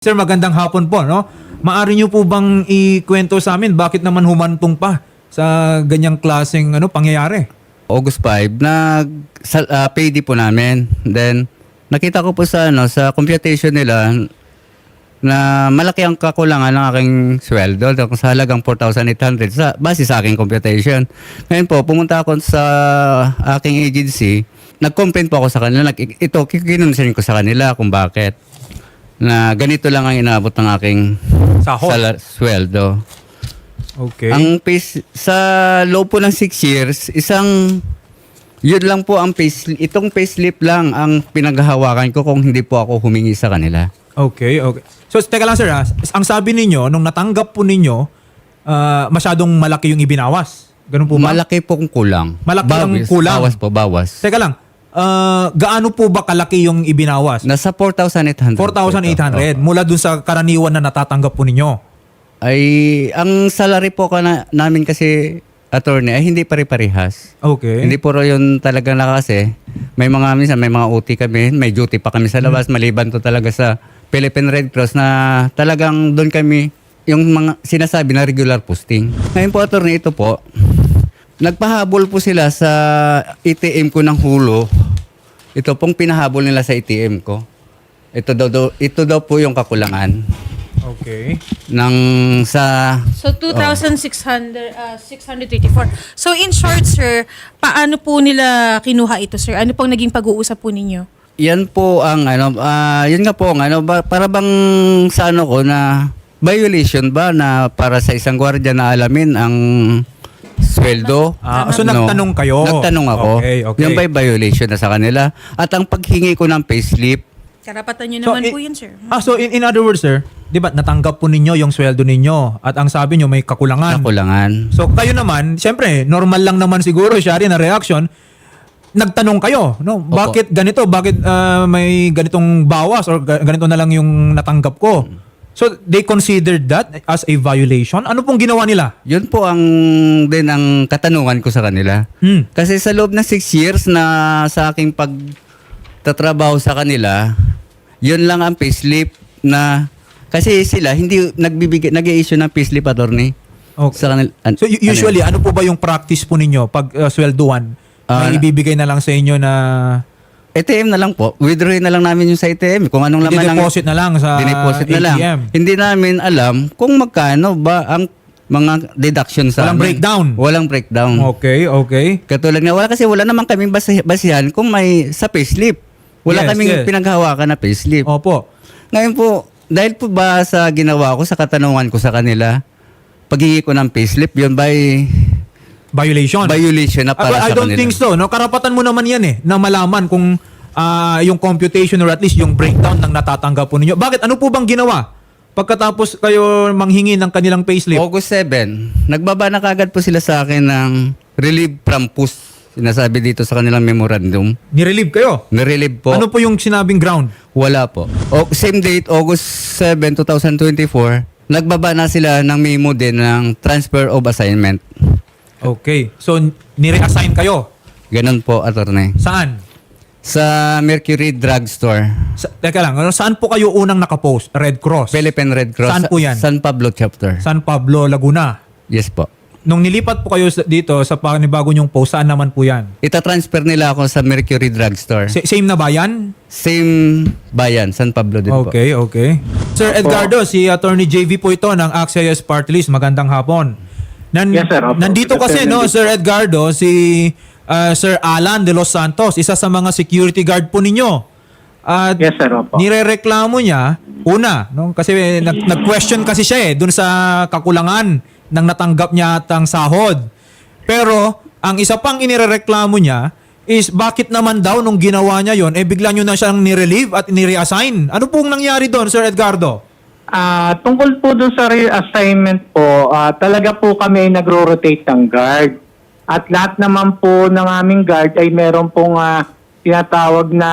Sir, magandang hapon po, no? Maari niyo po bang ikwento sa amin bakit naman humantong pa sa ganyang klaseng ano pangyayari? August 5 na sa ah, payday po namin. Then nakita ko po sa ano sa computation nila na malaki ang kakulangan ng aking sweldo sa halagang 4,800 sa base sa aking computation. Ngayon po, pumunta ako sa aking agency, nag-complain po ako sa kanila. Nag, ito, kinonsin ko sa kanila kung bakit. Na ganito lang ang inaabot ng aking Sahod. sala- sweldo. Okay. Ang pay, sa low po ng 6 years, isang yun lang po ang pay, itong payslip lang ang pinaghahawakan ko kung hindi po ako humingi sa kanila. Okay, okay. So, teka lang sir ha. Ang sabi ninyo, nung natanggap po ninyo, ah, masyadong malaki yung ibinawas. Ganun po ba? Malaki po kung kulang. Malaki ang Bawas- kulang. Bawas po, bawas. Teka lang. Ah, gaano po ba kalaki yung ibinawas? Nasa 4,800. 4,800 mula dun sa karaniwan na natatanggap po ninyo. Ay, ang salary po ka na, namin kasi, attorney, ay hindi pare-parehas. Okay. Hindi po yun talaga na kasi. May mga minsan, may mga OT kami, may duty pa kami sa labas, maliban to talaga sa Philippine Red Cross na talagang doon kami yung mga sinasabi na regular posting. Ngayon po, attorney, ito po, nagpahabol po sila sa ATM ko ng hulo. Ito pong pinahabol nila sa ATM ko. Ito daw, daw- ito daw po yung kakulangan Okay. ng sa So 2,600 uh, 634. So in short sir, paano po nila kinuha ito sir? Ano pong naging pag-uusap po ninyo? Yan po ang ano, ah, yun nga po ang ano, ba, para bang sa ano ko na violation ba na para sa isang gwardiya na alamin ang sweldo? Ah, so Ano? nagtanong kayo? Nagtanong ako. Okay, okay. Yung ba'y violation na sa kanila? At ang paghingi ko ng payslip, Karapatan nyo So, naman i- po yun sir. Ah, so in, in other words, sir, di ba natanggap po ninyo yung sweldo ninyo at ang sabi nyo may kakulangan. kakulangan. So kayo naman, siyempre, normal lang naman siguro, Shari, na reaction. Nagtanong kayo, no? Bakit ganito? Bakit ah, may ganitong bawas or ga- ganito na lang yung natanggap ko? So they considered that as a violation? Ano pong ginawa nila? Yun po ang din ang katanungan ko sa kanila. Hmm. Kasi sa loob ng six years na sa aking pagtatrabaho sa kanila, yun lang ang payslip na kasi sila hindi nagbibigay nag-i-issue ng payslip attorney Okay. sa kanila. an- So usually, ano po ba yung practice po ninyo pag uh, swelduan? Ah, may ibibigay na lang sa inyo na ATM na lang po. Withdraw na lang namin yung sa ATM. Kung anong laman ng deposit na lang sa dineposit na lang. ATM. Hindi namin alam kung magkano ba ang mga deduction sa Walang amin. breakdown. Walang breakdown. Okay, okay. Katulad nga, wala kasi wala naman kaming basi- basihan kung may sa payslip. Wala Yes, kaming yes. pinaghahawakan na payslip. Opo. Ngayon po, dahil po ba sa ginawa ko, sa katanungan ko sa kanila, paghingi ko ng payslip, yun ba ay Violation. violation na para I sa don't kanila? think so. No? Karapatan mo naman yan eh, na malaman kung ah, yung computation or at least yung breakdown ng natatanggap po ninyo. Bakit? Ano po bang ginawa? Pagkatapos kayo manghingi ng kanilang payslip. August 7, nagbaba na kagad po sila sa akin ng relieve from PUS. Sinasabi dito sa kanilang memorandum. Nirelieve kayo. Nirelieve po. Ano po yung sinabing ground? Wala po. O, same date, August 7, 2024, nagbaba na sila ng memo din ng transfer of assignment. Okay. So, nireassign kayo. Ganun po, attorney. Saan? Sa Mercury Drugstore, Sa, teka lang, ano, saan po kayo unang nakapost? Red Cross? Philippine Red Cross. Saan po yan? San Pablo chapter. San Pablo, Laguna. Yes po. Nung nilipat po kayo sa- dito sa panibago nyong post, saan naman po yan? Ita-transfer nila ako sa Mercury Drugstore. Sa- same na bayan? Same bayan, San Pablo din po. Okay, okay. Sir Edgardo, si Attorney JV po ito ng Access Party List. Magandang hapon. Nan- Yes, sir. Opo. Nandito kasi, no. Sir Edgardo, si uh, Sir Alan de Los Santos, isa sa mga security guard po ninyo. At Yes, sir. Opo. nirereklamo niya, una, no, kasi nag- nag-question kasi siya eh, dun sa kakulangan ng natanggap niya at ang sahod. Pero, ang isa pang inirereklamo niya is bakit naman daw nung ginawa niya yon eh bigla nyo na siyang nirelieve at nireassign. Ano pong nangyari doon, Sir Edgardo? Ah, tungkol po dun sa reassignment po, ah, talaga po kami ay nagro-rotate ng guard. At lahat naman po ng aming guard ay meron pong ah, tinatawag na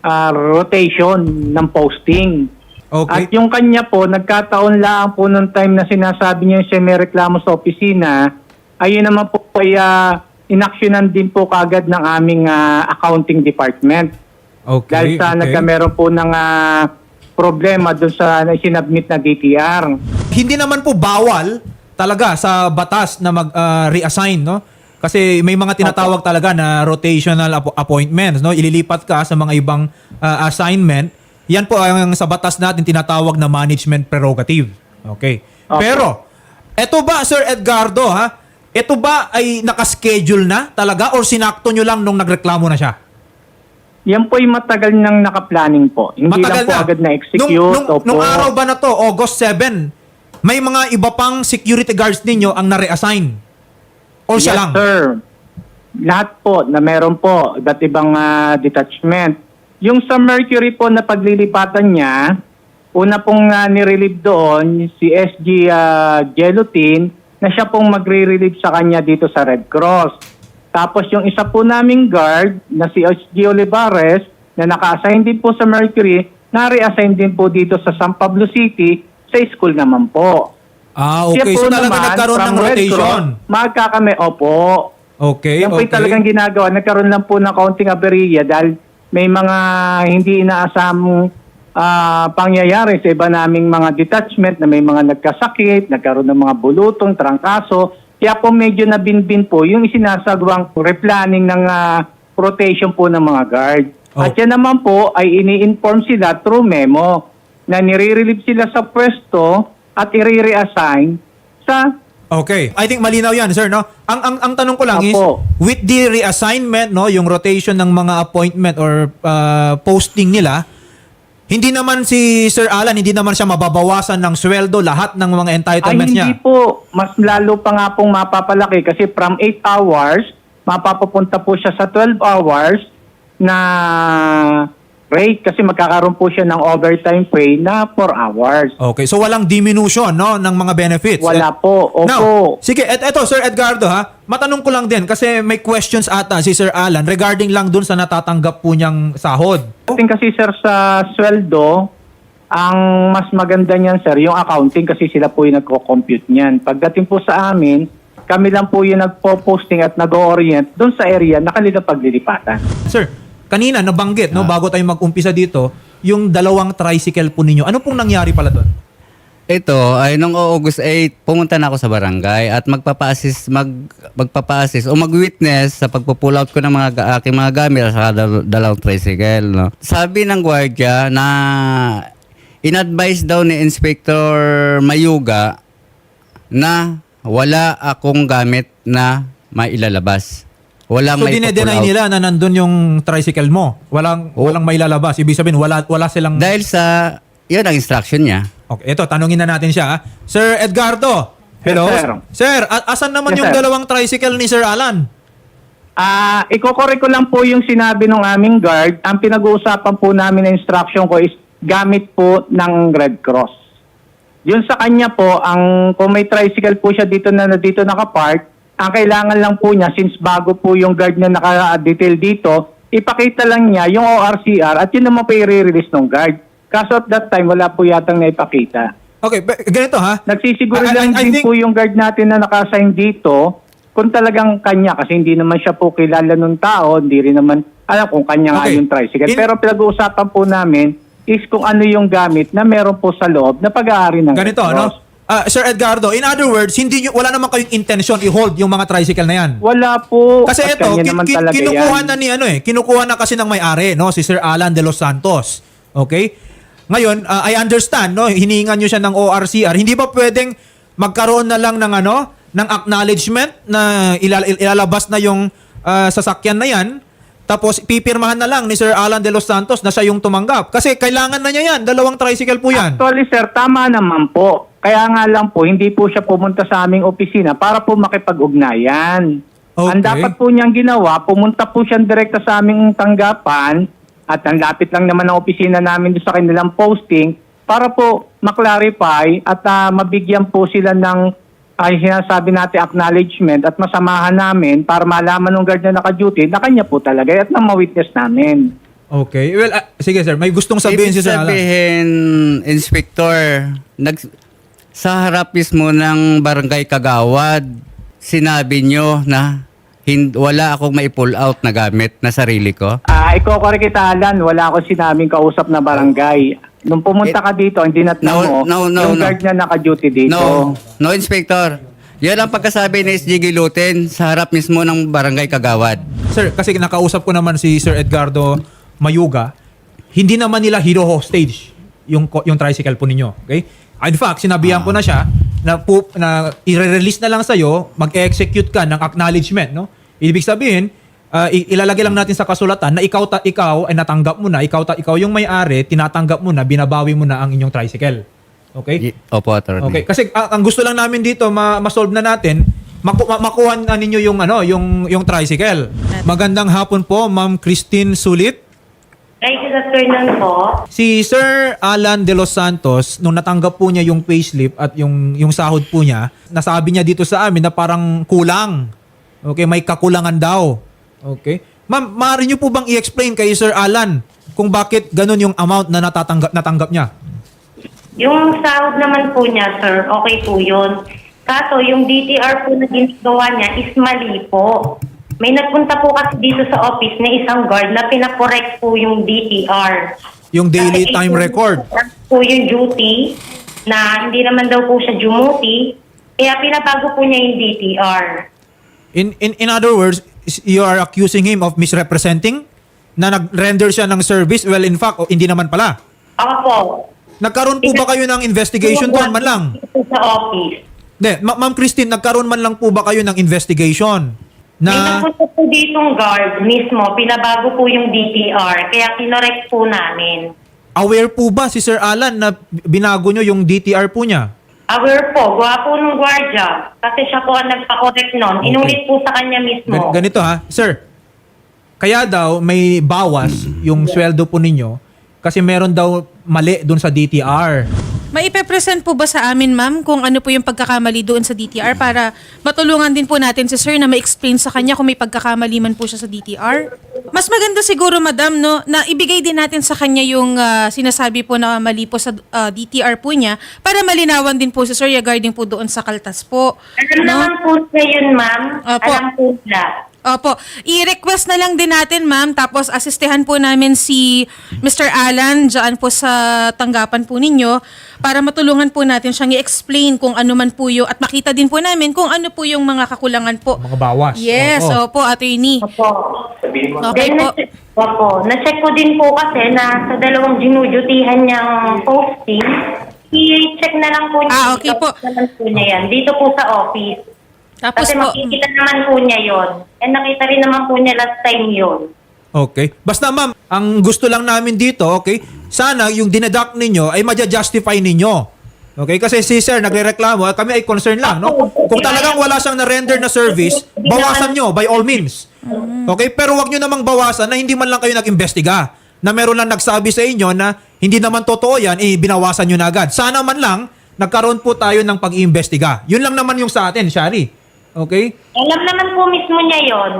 ah, rotation ng posting. Okay. At yung kanya po, nagkataon lang po nung time na sinasabi niya siya may reklamo sa opisina, ayun naman po ay uh, inaksyonan din po kagad ng aming ah, accounting department. Okay. Dahil sa okay. nagkameron po ng ah, problema doon sa na sinabmit na DTR. Hindi naman po bawal talaga sa batas na mag-reassign, no? Kasi may mga tinatawag talaga na rotational appointments, no? Ililipat ka sa mga ibang ah, assignment. Yan po ang sa batas natin tinatawag na management prerogative. Okay. Okay. Pero eto ba Sir Edgardo ha? Ito ba ay nakaschedule na talaga or sinakto nyo lang nung nagreklamo na siya? Yan po ay matagal nang naka-planning po. Hindi lang po agad na-execute. Nung, nung, nung araw ba na to, August 7, may mga iba pang security guards ninyo ang na-reassign? Or siya yes, lang? sir. Lahat po na meron po, iba't ibang ah, detachment. Yung sa Mercury po na paglilipatan niya, una pong uh, nirelieve doon si SG uh, Gelutin na siya pong magre-relieve sa kanya dito sa Red Cross. Tapos yung isa po naming guard na si SG Olivares na naka-assign din po sa Mercury, na-reassign din po dito sa San Pablo City sa school naman po. Ah, Siya okay. po So talaga naman, nagkaroon ng rotation. Cross, Magkakami, opo. Okay, Yan po okay. yung talagang ginagawa. Nagkaroon lang po ng kaunting aberya dahil may mga hindi inaasamang ah, pangyayari sa iba naming mga detachment na may mga nagkasakit, nagkaroon ng mga bulutong, trangkaso. Kaya po medyo nabinbin po yung isinasagawang replanning ng ah, rotation po ng mga guard. At Oh. yan naman po ay ini-inform sila through memo na nire-relieve sila sa pwesto at i-reassign sa Okay. I think malinaw 'yan, sir, no? Ang ang ang tanong ko lang is Apo. with the reassignment, no, yung rotation ng mga appointment or uh, posting nila, hindi naman si Sir Alan, hindi naman siya mababawasan ng sweldo lahat ng mga Ay, entitlements hindi niya. po. Mas lalo pa nga pong mapapalaki kasi from 8 hours, mapapapunta po siya sa 12 hours na rate kasi magkakaroon po siya ng overtime pay na 4 hours. Okay, so walang diminution, no, ng mga benefits. Wala po. Opo. Now, sige, et eto Sir Edgardo ha, matanong ko lang din kasi may questions ata si Sir Alan regarding lang dun sa natatanggap po niyang sahod. Accounting kasi sir sa sweldo, ang mas maganda niyan sir, yung accounting kasi sila po yung nagko-compute niyan. Pagdating po sa amin, kami lang po yung nagpo-posting at nag-orient doon sa area na kanila paglilipatan. Sir, kanina nabanggit no bago tayo mag-umpisa dito, yung dalawang tricycle po ninyo. Ano pong nangyari pala doon? Ito ay nung August 8, pumunta na ako sa barangay at magpapa-assist, mag, magpapa-assist o mag-witness sa pagpo-pull out ko ng mga ga- aking mga gamit sa dal- dalawang tricycle. No? Sabi ng gwardiya na in-advise daw ni Inspector Mayuga na wala akong gamit na mailalabas. Walang So may dinedenay nila na nandun yung tricycle mo. Walang Oh. walang mailalabas. Ibig sabihin wala wala silang Dahil sa, yun ang instruction niya. Okay, ito tanungin na natin siya. ha? Sir Edgardo. Hello. Yes, sir. Sir, a- asan naman Yes, yung sir. dalawang tricycle ni Sir Alan? Ah, iko-correct ko lang po yung sinabi ng aming guard. Ang pinag-uusapan po namin na instruction ko is gamit po ng Red Cross. Yun sa kanya po, ang kung may tricycle po siya dito na dito nakapark, ang kailangan lang po niya since bago po yung guard na naka-detail dito, ipakita lang niya yung ORCR at yun naman po i-release ng guard. Kaso at that time, wala po yatang naipakita. Okay, ganito ha. Nagsisiguro I- I- lang I din think- po yung guard natin na naka-assign dito kung talagang kanya kasi hindi naman siya po kilala ng tao, hindi rin naman alam kung kanya nga Okay. yung tricycle. In- Pero pinag-uusapan po namin is kung ano yung gamit na meron po sa loob na pag-aari ng Ganito, Red no? Ah, Sir Edgardo, in other words, hindi nyo, wala naman kayong intention i-hold yung mga tricycle na yan. Wala po. Kasi At ito, kanya kin- naman kin- talaga kinukuha yan. na ni ano eh, kinukuha na kasi ng may-ari, no, si Sir Alan de los Santos. Okay? Ngayon, uh, I understand, no, hiningan niyo siya ng ORCR. Hindi ba pwedeng magkaroon na lang ng ano, ng acknowledgement na ilal- il- ilalabas na yung ah, sasakyan na yan, tapos pipirmahan na lang ni Sir Alan de los Santos na siya yung tumanggap. Kasi kailangan na niya yan, dalawang tricycle po yan. Actually, sir, tama naman po. Kaya nga lang po, hindi po siya pumunta sa aming opisina para po makipag-ugnayan. Okay. Ang dapat po niyang ginawa, pumunta po siya direkta sa aming tanggapan at ang lapit lang naman ng opisina namin sa kanilang posting para po maklarify at ah, mabigyan po sila ng ay sinasabi natin acknowledgement at masamahan namin para malaman ng guard na naka-duty na kanya po talaga at nang ma-witness namin. Okay. Well, ah, sige sir, may gustong sabihin Ibig si Sir Alan. sabihin, Inspector, nag, sa harap mismo ng barangay Kagawad, sinabi nyo na hin, wala akong mai-pull out na gamit na sarili ko. Ah, iko kita Alan, wala ako sinabing kausap na barangay. Nung pumunta ka dito, hindi na No, no, no, yung no. guard niya naka-duty dito. No, no, Inspector. Yan ang pagkasabi ni SG Gilutin sa harap mismo ng barangay Kagawad. Sir, kasi nakausap ko naman si Sir Edgardo Mayuga, hindi naman nila hero hostage yung ko- yung tricycle po ninyo. Okay? In fact, sinabihan ko na siya na, po, na i-release na lang sa'yo, mag-execute ka ng acknowledgement. No? Ibig sabihin, ah, i- ilalagay lang natin sa kasulatan na ikaw, ta- ikaw ay natanggap mo na, ikaw, ta- ikaw yung may-ari, tinatanggap mo na, binabawi mo na ang inyong tricycle. Okay? Y- Opo, Attorney. Okay, kasi ah, ang gusto lang namin dito ma- ma-solve na natin, maku- ma- makuha na ninyo yung ano, yung yung tricycle. Magandang hapon po, Ma'am Christine Sulit. Ay, good afternoon po. Si Sir Alan De Los Santos, nung natanggap po niya yung payslip at yung yung sahod po niya, nasabi niya dito sa amin na parang kulang. Okay, may kakulangan daw. Okay. Ma'am, maaari niyo po bang i-explain kay Sir Alan kung bakit ganun yung amount na natatanggap natanggap niya? Yung sahod naman po niya, sir, okay po yun. Kaso, yung DTR po na ginagawa niya is mali po. May nagpunta po kasi dito sa office na isang guard na pinakorek po yung DTR. Yung daily Kasi time yung- record. Po yung duty na hindi naman daw po siya duty. Kaya pinabago po niya yung DTR. In, in, in other words, you are accusing him of misrepresenting na nag-render siya ng service? Well, in fact, oh, hindi naman pala. Ako po. Nagkaroon po ba kayo ng investigation doon man lang? Sa office. Hindi, Ma- Ma'am Christine, nagkaroon man lang po ba kayo ng investigation? May Na, nagpunta po ditong guard mismo, pinabago po yung DTR, kaya kinorek po namin. aware po ba si Sir Alan na binago nyo yung DTR po niya? Aware po, gwapo nung gwardiya. Kasi siya po ang nagpa-correct nun. Okay. Inulit po sa kanya mismo. Gan- ganito ha, Sir, kaya daw may bawas yung sweldo po ninyo kasi meron daw mali doon sa DTR. Maipe-present po ba sa amin, ma'am, kung ano po yung pagkakamali doon sa DTR para matulungan din po natin si sir na ma-explain sa kanya kung may pagkakamali man po siya sa DTR? Mas maganda siguro, madam, no, na ibigay din natin sa kanya yung ah, sinasabi po na mali po sa ah, DTR po niya para malinawan din po si sir regarding po doon sa kaltas po. Alam No? naman po siya yun, ma'am. Opo. Alam po siya. Opo. I-request na lang din natin, ma'am. Tapos asistehan po namin si Mr. Alan dyan po sa tanggapan po ninyo para matulungan po natin siyang i-explain kung ano man po yung, at makita din po namin kung ano po yung mga kakulangan po. Mga bawas. Yes, Oo. opo, attorney. Opo. Okay Then, po. na-check, opo. Na-check ko din po kasi na sa dalawang dinudutihan niyang posting, i-check na lang po niya. Ah, okay po. Naman po niya yan. Dito po sa office. Tapos Kasi po, makikita naman po niya yon. And nakita rin naman po niya last time yon. Okay. Basta ma'am, ang gusto lang namin dito, okay, sana yung dineduct ninyo ay madja-justify ninyo. Okay? Kasi si sir nagrereklamo, kami ay concern lang, no? Kung talagang wala siyang na-render na service, bawasan nyo by all means. Okay? Pero wag nyo namang bawasan na hindi man lang kayo nag-imbestiga. Na meron lang nagsabi sa inyo na hindi naman totoo yan, eh, binawasan nyo na agad. Sana man lang, nagkaroon po tayo ng pag-iimbestiga. Yun lang naman yung sa atin, Shari. Okay? Alam naman po mismo niya yon.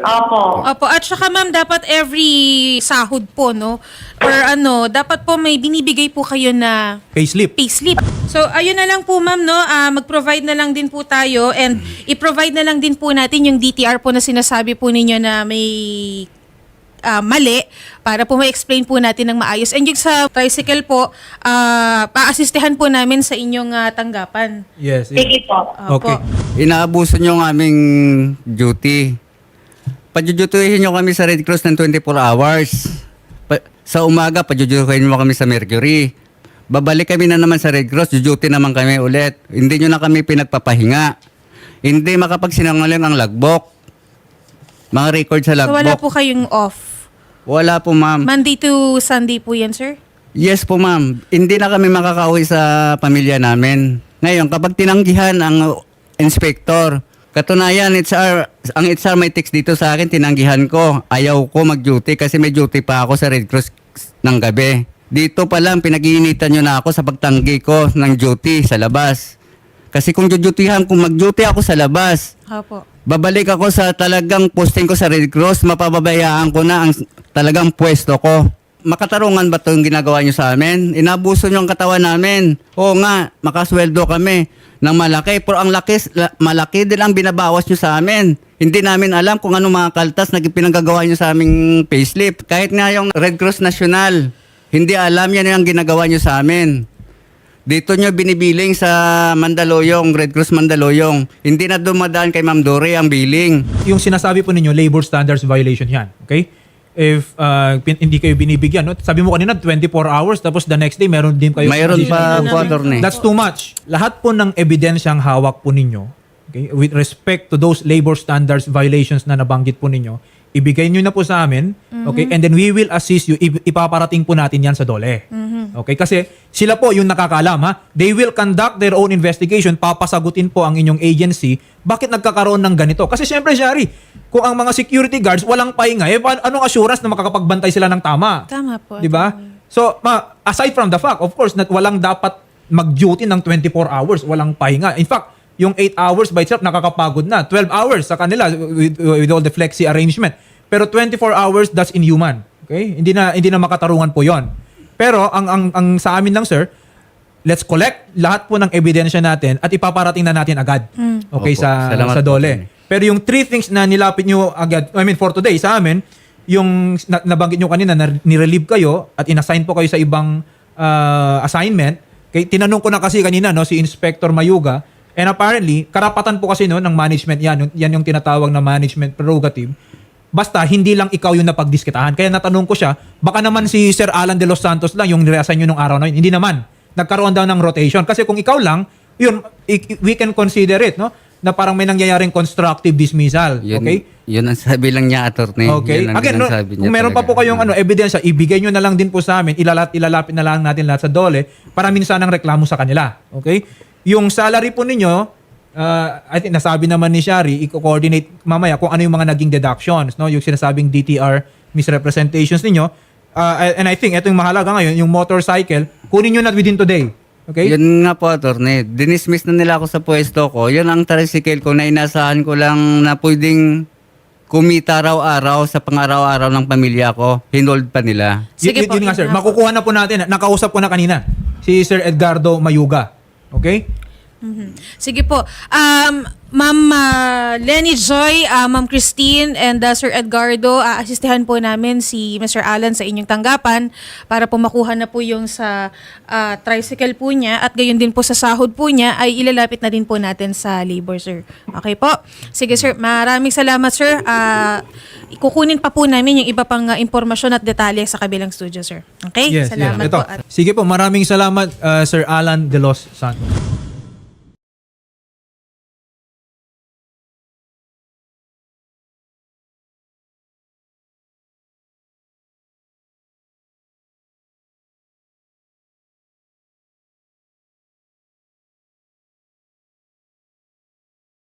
Opo. Opo, at saka ma'am, dapat every sahod po, no? Or ano, dapat po may binibigay po kayo na Payslip. payslip. So, ayun na lang po ma'am, no? Ah, mag-provide na lang din po tayo and i-provide na lang din po natin yung DTR po na sinasabi po ninyo na may ah, mali para po ma-explain po natin ng maayos. And yung sa tricycle po, ah, paasistehan po namin sa inyong ah, tanggapan. Yes. yes. Sige po. Opo. Okay. Inaabuso nyo ang aming duty. Pajujutuhin nyo kami sa Red Cross ng 24 hours. Pa- sa umaga, pajujutuhin mo kami sa Mercury. Babalik kami na naman sa Red Cross, jujuti naman kami ulit. Hindi nyo na kami pinagpapahinga. Hindi makapagsinangaling ang lagbok. Mga record sa So, lagbok. wala po kayong off. Wala po, ma'am. Monday to Sunday po yan, sir? Yes po ma'am. Hindi na kami makakauwi sa pamilya namin. Ngayon, kapag tinanggihan ang inspector, katunayan, HR, ang HR may text dito sa akin, tinanggihan ko. Ayaw ko mag-duty kasi may duty pa ako sa Red Cross ng gabi. Dito pa lang, pinag-iinitan nyo na ako sa pagtanggi ko ng duty sa labas. Kasi kung dutyhan, kung mag-duty ako sa labas, Opo. Babalik ako sa talagang posting ko sa Red Cross, mapababayaan ko na ang talagang pwesto ko. Makatarungan ba itong ginagawa nyo sa amin? Inabuso nyo ang katawan namin. Oo nga, makasweldo kami ng malaki. Pero ang laki, la- malaki din ang binabawas nyo sa amin. Hindi namin alam kung ano mga kaltas na pinanggagawa nyo sa aming payslip. Kahit nga yung Red Cross National, Hindi alam yan ang ginagawa nyo sa amin. Dito nyo binibiling sa Mandaluyong, Red Cross Mandaluyong. Hindi na dumadaan kay Ma'am Dory ang billing. yung sinasabi po ninyo, labor standards violation yan. Okay? If uh, pin- hindi kayo binibigyan, no? sabi mo kanina 24 hours tapos the next day meron din kayo Mayroon pa Hindi na. That's too much. Lahat po ng ebidensyang hawak po ninyo, okay, with respect to those labor standards violations na nabanggit po ninyo, ibigay nyo na po sa amin, okay, and then we will assist you, ip- ipaparating po natin yan sa dole. Okay, kasi sila po yung nakakaalam ha. They will conduct their own investigation, papasagutin po ang inyong agency, bakit nagkakaroon ng ganito? Kasi syempre, Shari, kung ang mga security guards walang pahinga, eh, pa- anong assurance na makakapagbantay sila ng tama? Tama po. Di ba? So, ma, aside from the fact, of course, na walang dapat mag-duty ng 24 hours, walang pahinga. In fact, yung 8 hours by itself nakakapagod na. 12 hours sa kanila with, with all the flexi arrangement. Pero 24 hours, that's inhuman. Okay? Hindi na hindi na makatarungan po 'yon. Pero ang ang ang sa amin lang sir, let's collect lahat po ng ebidensya natin at ipaparating na natin agad. Okay Opo. sa Salamat sa po, dole. Atty. Pero yung three things na nilapit nyo agad, I mean for today sa amin, yung na, nabanggit nyo kanina na nirelieve kayo at inassign po kayo sa ibang uh, assignment. Kay tinanong ko na kasi kanina no si Inspector Mayuga and apparently karapatan po kasi no ng management yan, yan yung tinatawag na management prerogative. Basta hindi lang ikaw yung napagdiskitahan. Kaya natanong ko siya, baka naman si Sir Alan de los Santos lang yung nireassign nyo nung araw na yun. Hindi naman. Nagkaroon daw ng rotation. Kasi kung ikaw lang, yun, we can consider it, no? Na parang may nangyayaring constructive dismissal. Yun, okay? Yun ang sabi lang niya, attorney. Okay. Yun ang Again, no, sinasabi niya kung meron pa talaga. po kayong ano, ebidensya, ibigay nyo na lang din po sa amin, ilalat, ilalapit na lang natin lahat sa dole para minsan ang reklamo sa kanila. Okay? Yung salary po ninyo, uh, I think nasabi naman ni Shari, i-coordinate mamaya kung ano yung mga naging deductions, no? Yung sinasabing DTR misrepresentations ninyo. Uh, and I think, ito yung mahalaga ngayon, yung motorcycle, kunin nyo na within today. Okay? Yun nga po, attorney. Dinismiss na nila ako sa pwesto ko. Yun ang tricycle ko na inasahan ko lang na pwedeng kumita araw-araw sa pang-araw-araw ng pamilya ko. Hinold pa nila. Sige yun, po, yun nga sir, makukuha na po natin. Nakausap ko na kanina si Sir Edgardo Mayuga. Okay? Mhm. Sige po. Um, Ma'am ah, Lenny Joy, ah, Ma'am Christine, and ah, Sir Edgardo, aasistihan po namin si Mr. Alan sa inyong tanggapan para po makuha na po yung sa ah, tricycle po niya at gayon din po sa sahod po niya ay ilalapit na din po natin sa labor, sir. Okay po? Sige, sir. Maraming salamat, sir. Ah, ikukunin pa po namin yung iba pang ah, impormasyon at detalye sa kabilang studio, sir. Okay? Yes, salamat yes. Ito. po. At Sige po, maraming salamat uh, Sir Alan De Los Santos.